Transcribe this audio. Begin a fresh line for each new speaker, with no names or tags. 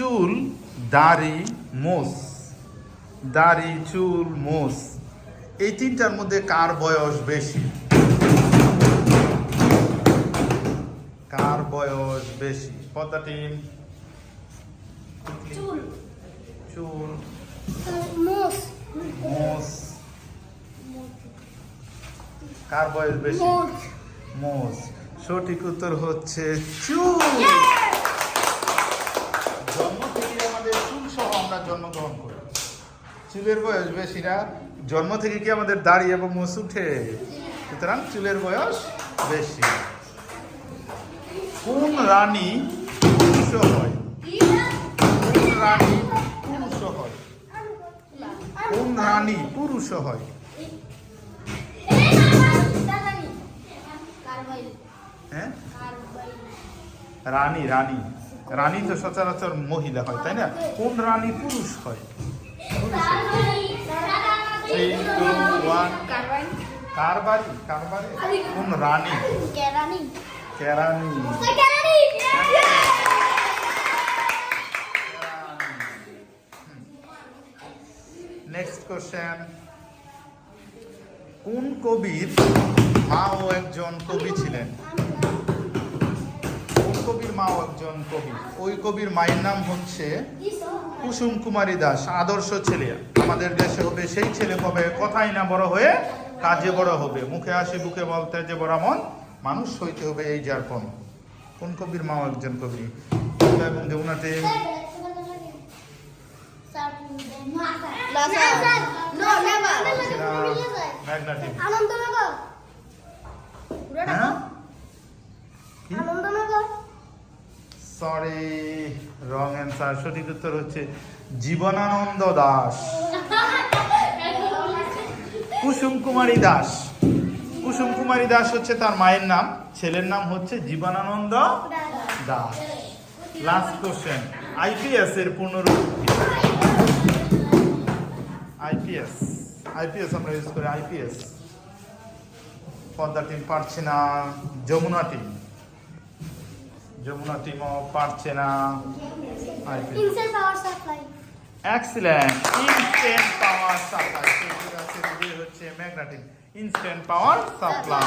চুল দাড়ি মোস দাড়ি চুল মোস এই তিনটার মধ্যে কার বয়স বেশি? কার বয়স বেশি? পদ্মা টিম।
চুল।
চুল।
মোস
মোস কার বয়স বেশি?
মোস
মোস সঠিক উত্তর হচ্ছে চুল। জন্মগ্রহণ করে। চুলের বয়স বেশি না জন্ম থেকে কি আমাদের দাড়ি এবং মোস উঠে সুতরাং চুলের বয়স বেশি। কোন রানী পুরুষ হয়? কোন রানী পুরুষ হয়? কোন রানী পুরুষ হয়? হ্যাঁ? রানী রানী। রানী তো সচরাচর মহিলা হয়, তাই না? কোন রানী পুরুষ হয়? কোন রানী? কেরানি নেক্সট কোশ্চেন কোন কবির মাও একজন কবি ছিলেন? মাও একজন কবি। ওই কবির মায়ের নাম হচ্ছে কুসুম কুমারী দাস আদর্শ ছেলে। আমাদের দেশে হবে সেই ছেলে কবে? কথাই না বড় হয়ে কাজে বড় হবে। মুখে আসে বুকে বলতে যে বড় মন মানুষ হইতে হবে এই যারপন কোন কবির মাও একজন কবি? এবং যমুনাতে
আনন্দনগর
হ্যাঁ? সরি রং অ্যান্সার সঠিক উত্তর হচ্ছে জীবনানন্দ দাস। কুসুম কুমারী দাস। কুসুম কুমারী দাস হচ্ছে তার মায়ের নাম। ছেলের নাম হচ্ছে Jibanananda Das. Last question IPS এর পূর্ণরূপ আইপিএস আইপিএস আমরা ইউজ করি আইপিএস পদ্মা টিম পারছে না। যমুনা টিম যমুনা টিমও পারছে না। এক্সিলেন্ট ইনস্ট্যান্ট পাওয়ার সাপ্লাই হচ্ছে ম্যাগনেটিক ইনস্ট্যান্ট পাওয়ার সাপ্লাই